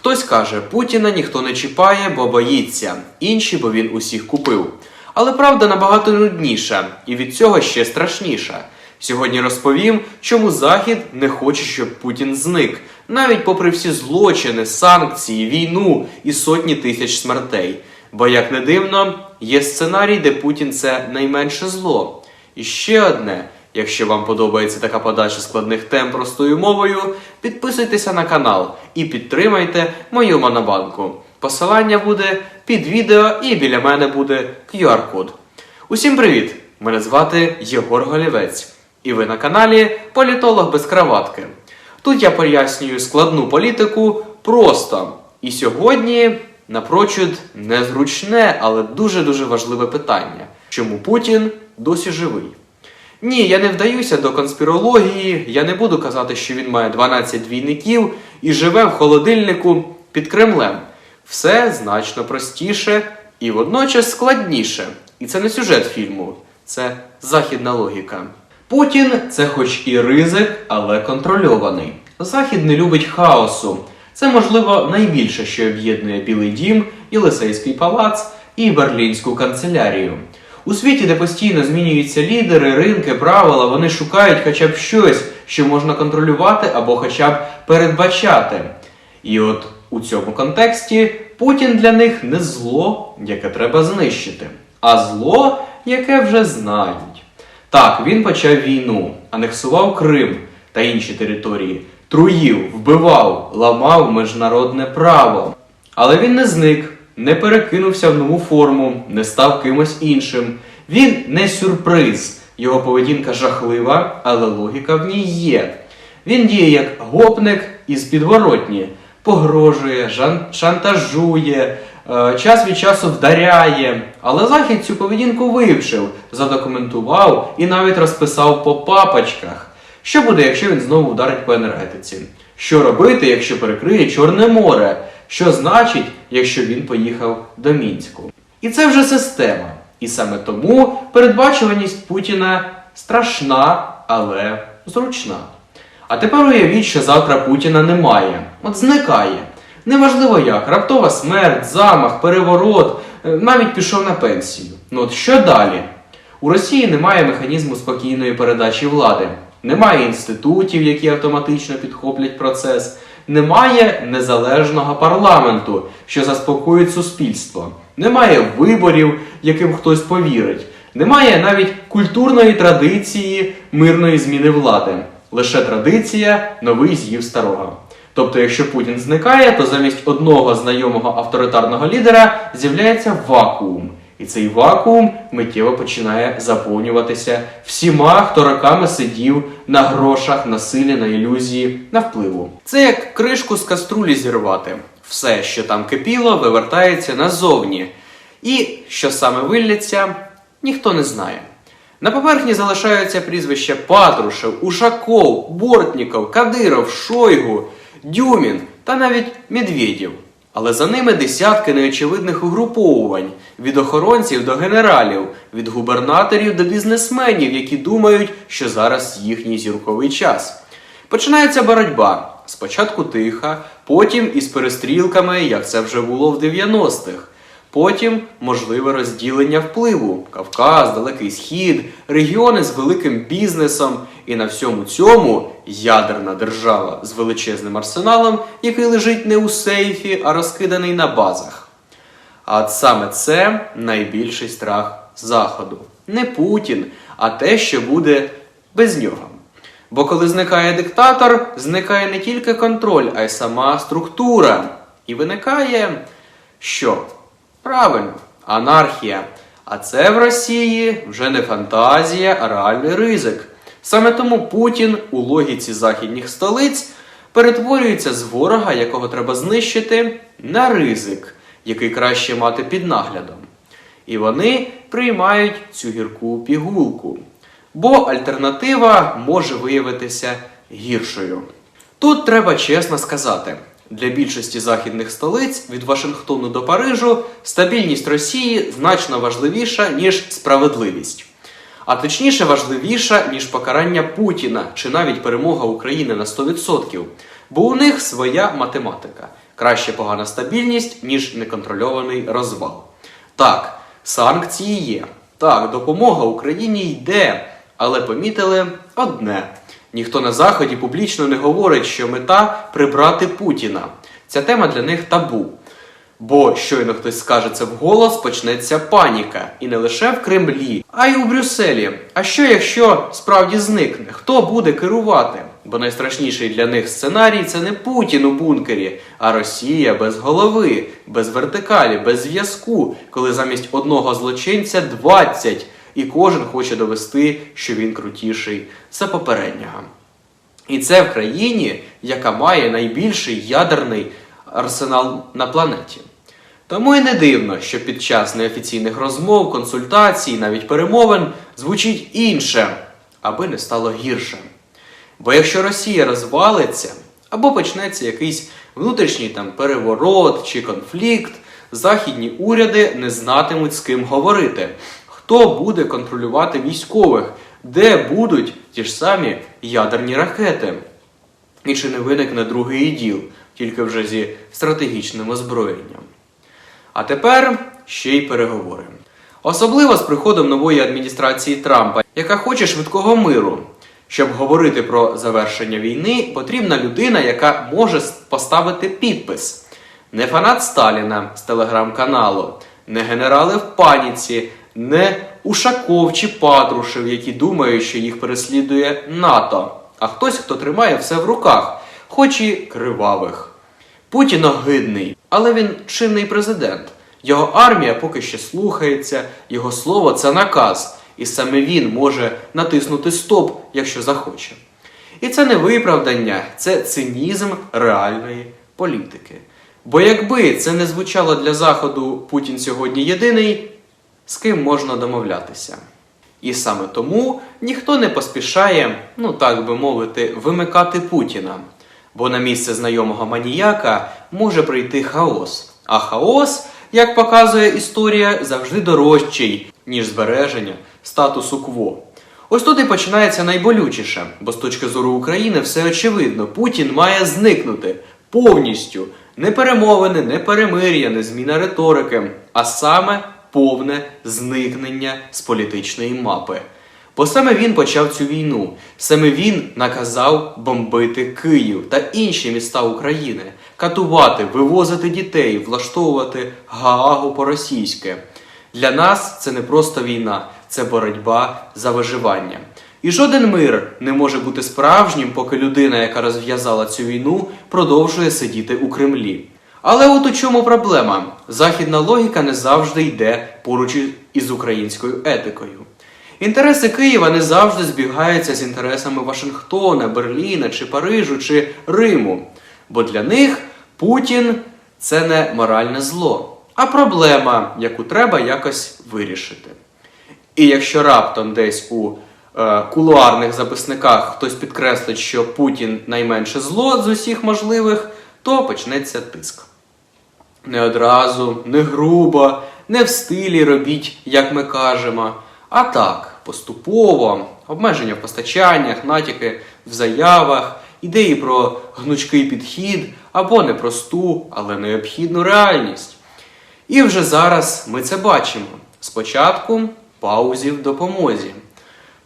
Хтось каже, Путіна ніхто не чіпає, бо боїться, інші, бо він усіх купив. Але правда набагато нудніша і від цього ще страшніша. Сьогодні розповім, чому Захід не хоче, щоб Путін зник, навіть попри всі злочини, санкції, війну і сотні тисяч смертей. Бо, як не дивно, є сценарій, де Путін це найменше зло. І ще одне. Якщо вам подобається така подача складних тем простою мовою, підписуйтеся на канал і підтримайте мою монобанку. Посилання буде під відео і біля мене буде QR-код. Усім привіт! Мене звати Єгор Голівець, і ви на каналі Політолог без краватки. Тут я пояснюю складну політику просто. І сьогодні напрочуд незручне, але дуже-дуже важливе питання: чому Путін досі живий? Ні, я не вдаюся до конспірології, я не буду казати, що він має 12 двійників і живе в холодильнику під Кремлем. Все значно простіше і водночас складніше. І це не сюжет фільму, це західна логіка. Путін це хоч і ризик, але контрольований. Захід не любить хаосу. Це, можливо, найбільше, що об'єднує Білий Дім, Єлисейський палац і Берлінську канцелярію. У світі, де постійно змінюються лідери, ринки, правила, вони шукають хоча б щось, що можна контролювати або хоча б передбачати. І от у цьому контексті Путін для них не зло, яке треба знищити, а зло, яке вже знають. Так, він почав війну, анексував Крим та інші території, труїв, вбивав, ламав міжнародне право. Але він не зник, не перекинувся в нову форму, не став кимось іншим. Він не сюрприз. Його поведінка жахлива, але логіка в ній є. Він діє як гопник із підворотні, погрожує, шантажує, е, час від часу вдаряє. Але Захід цю поведінку вивчив, задокументував і навіть розписав по папочках. Що буде, якщо він знову вдарить по енергетиці? Що робити, якщо перекриє Чорне море? Що значить, якщо він поїхав до Мінську? І це вже система. І саме тому передбачуваність Путіна страшна, але зручна. А тепер уявіть, що завтра Путіна немає. От зникає. Неважливо як, раптова смерть, замах, переворот, е, навіть пішов на пенсію. Ну от що далі? У Росії немає механізму спокійної передачі влади, немає інститутів, які автоматично підхоплять процес, немає незалежного парламенту, що заспокоїть суспільство, немає виборів, яким хтось повірить, немає навіть культурної традиції мирної зміни влади. Лише традиція новий з'їв старого. Тобто, якщо Путін зникає, то замість одного знайомого авторитарного лідера з'являється вакуум. І цей вакуум миттєво починає заповнюватися всіма, хто роками сидів на грошах, на силі, на ілюзії, на впливу. Це як кришку з каструлі зірвати. Все, що там кипіло, вивертається назовні. І що саме вилляться, ніхто не знає. На поверхні залишаються прізвища Патрушев, Ушаков, Бортніков, Кадиров, Шойгу, Дюмін та навіть Медведєв. Але за ними десятки неочевидних угруповувань від охоронців до генералів, від губернаторів до бізнесменів, які думають, що зараз їхній зірковий час. Починається боротьба. Спочатку тиха, потім із перестрілками, як це вже було в 90-х. Потім можливе розділення впливу Кавказ, Далекий Схід, регіони з великим бізнесом, і на всьому цьому ядерна держава з величезним арсеналом, який лежить не у сейфі, а розкиданий на базах. А саме це найбільший страх Заходу. Не Путін, а те, що буде без нього. Бо коли зникає диктатор, зникає не тільки контроль, а й сама структура. І виникає що? Правильно, анархія. А це в Росії вже не фантазія, а реальний ризик. Саме тому Путін у логіці західніх столиць перетворюється з ворога, якого треба знищити, на ризик, який краще мати під наглядом. І вони приймають цю гірку пігулку. Бо альтернатива може виявитися гіршою. Тут треба чесно сказати: для більшості західних столиць від Вашингтону до Парижу стабільність Росії значно важливіша, ніж справедливість. А точніше важливіша, ніж покарання Путіна чи навіть перемога України на 100%. Бо у них своя математика. Краще погана стабільність, ніж неконтрольований розвал. Так, санкції є. Так, допомога Україні йде, але помітили одне: ніхто на заході публічно не говорить, що мета прибрати Путіна. Ця тема для них табу. Бо щойно хтось скаже це вголос, почнеться паніка. І не лише в Кремлі, а й у Брюсселі. А що якщо справді зникне? Хто буде керувати? Бо найстрашніший для них сценарій це не Путін у бункері, а Росія без голови, без вертикалі, без зв'язку, коли замість одного злочинця 20, і кожен хоче довести, що він крутіший за попереднього. І це в країні, яка має найбільший ядерний арсенал на планеті. Тому і не дивно, що під час неофіційних розмов, консультацій, навіть перемовин звучить інше, аби не стало гірше. Бо якщо Росія розвалиться або почнеться якийсь внутрішній там переворот чи конфлікт, західні уряди не знатимуть з ким говорити, хто буде контролювати військових, де будуть ті ж самі ядерні ракети. І чи не виникне другий іділ, тільки вже зі стратегічним озброєнням. А тепер ще й переговори. Особливо з приходом нової адміністрації Трампа, яка хоче швидкого миру. Щоб говорити про завершення війни, потрібна людина, яка може поставити підпис. Не фанат Сталіна з телеграм-каналу, не генерали в паніці, не Ушаков чи Патрушев, які думають, що їх переслідує НАТО, а хтось, хто тримає все в руках, хоч і кривавих. Путін огидний, але він чинний президент. Його армія поки ще слухається, його слово це наказ, і саме він може натиснути стоп, якщо захоче. І це не виправдання, це цинізм реальної політики. Бо якби це не звучало для Заходу Путін сьогодні єдиний, з ким можна домовлятися. І саме тому ніхто не поспішає, ну так би мовити, вимикати Путіна. Бо на місце знайомого маніяка може прийти хаос. А хаос, як показує історія, завжди дорожчий, ніж збереження статусу кво. Ось тут і починається найболючіше, бо з точки зору України все очевидно. Путін має зникнути повністю. Не перемовини, не перемир'я, не зміна риторики, а саме повне зникнення з політичної мапи. Бо саме він почав цю війну, саме він наказав бомбити Київ та інші міста України, катувати, вивозити дітей, влаштовувати Гаагу по-російськи. Для нас це не просто війна, це боротьба за виживання. І жоден мир не може бути справжнім, поки людина, яка розв'язала цю війну, продовжує сидіти у Кремлі. Але от у чому проблема? Західна логіка не завжди йде поруч із українською етикою. Інтереси Києва не завжди збігаються з інтересами Вашингтона, Берліна чи Парижу чи Риму. Бо для них Путін це не моральне зло, а проблема, яку треба якось вирішити. І якщо раптом десь у е, кулуарних записниках хтось підкреслить, що Путін найменше зло з усіх можливих, то почнеться тиск. Не одразу, не грубо, не в стилі робіть, як ми кажемо, а так, поступово, обмеження в постачаннях, натяки в заявах, ідеї про гнучкий підхід або непросту, але необхідну реальність. І вже зараз ми це бачимо. Спочатку паузі в допомозі,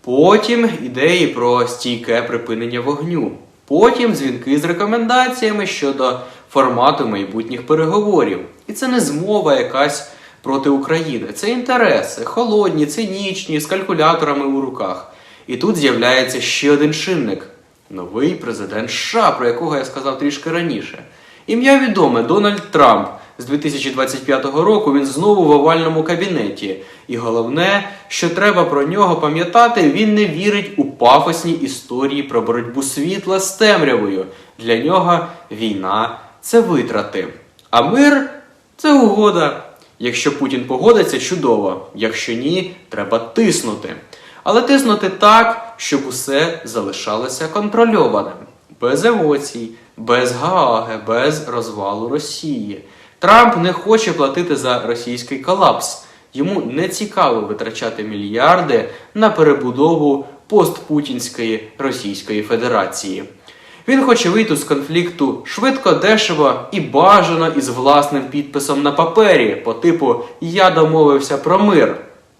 потім ідеї про стійке припинення вогню, потім дзвінки з рекомендаціями щодо формату майбутніх переговорів. І це не змова якась проти України, це інтереси, холодні, цинічні, з калькуляторами у руках. І тут з'являється ще один чинник новий президент США, про якого я сказав трішки раніше. Ім'я відоме Дональд Трамп. З 2025 року він знову в овальному кабінеті. І головне, що треба про нього пам'ятати, він не вірить у пафосні історії про боротьбу світла з темрявою. Для нього війна це витрати. А мир це угода. Якщо Путін погодиться, чудово. Якщо ні, треба тиснути. Але тиснути так, щоб усе залишалося контрольованим, без емоцій, без Гааги, без розвалу Росії. Трамп не хоче платити за російський колапс. Йому не цікаво витрачати мільярди на перебудову постпутінської Російської Федерації. Він хоче вийти з конфлікту швидко, дешево і бажано із власним підписом на папері, по типу Я домовився про мир.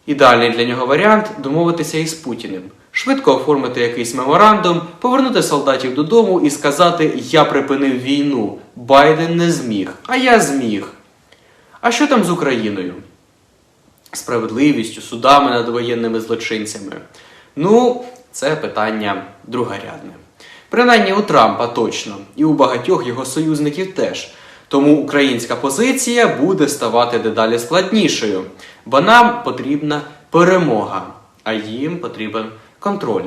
Ідеальний для нього варіант домовитися із Путіним. Швидко оформити якийсь меморандум, повернути солдатів додому і сказати Я припинив війну. Байден не зміг, а я зміг. А що там з Україною? Справедливістю, судами над воєнними злочинцями. Ну, це питання другорядне. Принаймні у Трампа точно, і у багатьох його союзників теж. Тому українська позиція буде ставати дедалі складнішою, бо нам потрібна перемога, а їм потрібен контроль.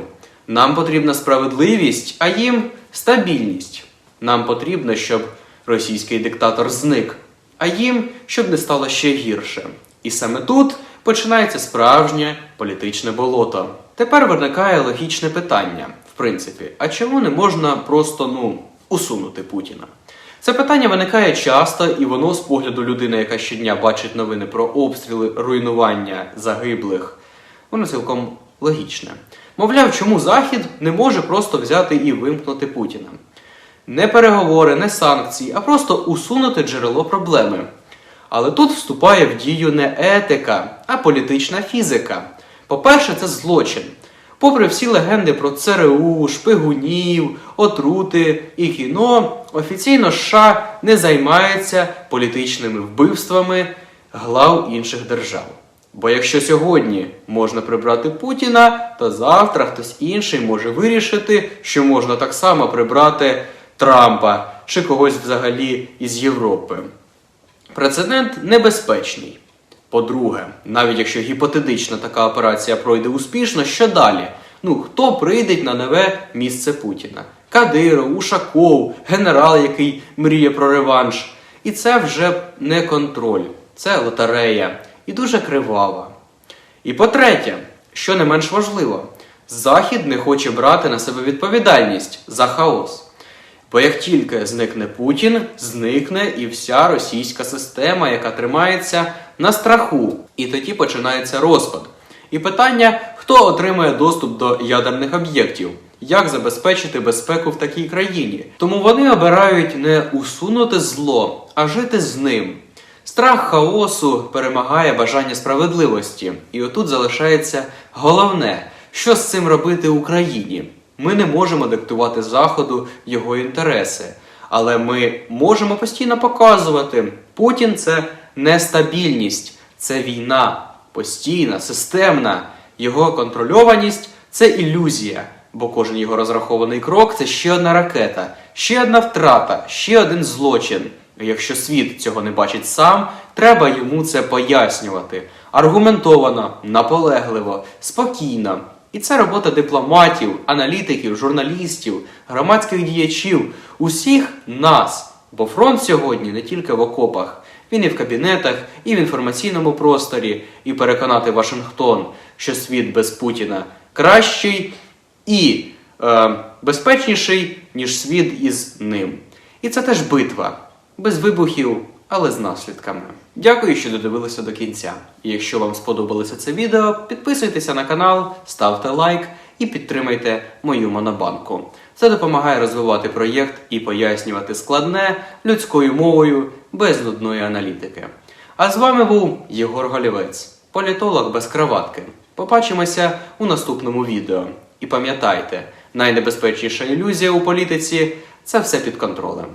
Нам потрібна справедливість, а їм стабільність. Нам потрібно, щоб російський диктатор зник, а їм щоб не стало ще гірше. І саме тут починається справжнє політичне болото. Тепер виникає логічне питання: в принципі, а чому не можна просто ну усунути Путіна? Це питання виникає часто, і воно з погляду людини, яка щодня бачить новини про обстріли, руйнування загиблих, воно цілком логічне. Мовляв, чому Захід не може просто взяти і вимкнути Путіна? Не переговори, не санкції, а просто усунути джерело проблеми. Але тут вступає в дію не етика, а політична фізика. По-перше, це злочин. Попри всі легенди про ЦРУ, шпигунів, отрути і кіно, офіційно США не займається політичними вбивствами глав інших держав. Бо якщо сьогодні можна прибрати Путіна, то завтра хтось інший може вирішити, що можна так само прибрати Трампа чи когось взагалі із Європи. Прецедент небезпечний. По-друге, навіть якщо гіпотетично така операція пройде успішно, що далі? Ну, хто прийде на нове місце Путіна? Кадиров, Ушаков, генерал, який мріє про реванш. І це вже не контроль, це лотерея і дуже кривава. І по-третє, що не менш важливо, Захід не хоче брати на себе відповідальність за хаос. Бо як тільки зникне Путін, зникне і вся російська система, яка тримається на страху. І тоді починається розпад. І питання, хто отримає доступ до ядерних об'єктів, як забезпечити безпеку в такій країні. Тому вони обирають не усунути зло, а жити з ним. Страх хаосу перемагає бажання справедливості. І отут залишається головне, що з цим робити Україні. Ми не можемо диктувати Заходу його інтереси, але ми можемо постійно показувати, Путін це нестабільність, це війна, постійна, системна. Його контрольованість це ілюзія, бо кожен його розрахований крок це ще одна ракета, ще одна втрата, ще один злочин. Якщо світ цього не бачить сам, треба йому це пояснювати аргументовано, наполегливо, спокійно. І це робота дипломатів, аналітиків, журналістів, громадських діячів, усіх нас. Бо фронт сьогодні не тільки в окопах, він і в кабінетах, і в інформаційному просторі, і переконати Вашингтон, що світ без Путіна кращий і е, безпечніший, ніж світ із ним. І це теж битва без вибухів, але з наслідками. Дякую, що додивилися до кінця. Якщо вам сподобалося це відео, підписуйтеся на канал, ставте лайк і підтримайте мою монобанку. Це допомагає розвивати проєкт і пояснювати складне людською мовою без нудної аналітики. А з вами був Єгор Голівець, політолог без краватки. Побачимося у наступному відео. І пам'ятайте, найнебезпечніша ілюзія у політиці це все під контролем.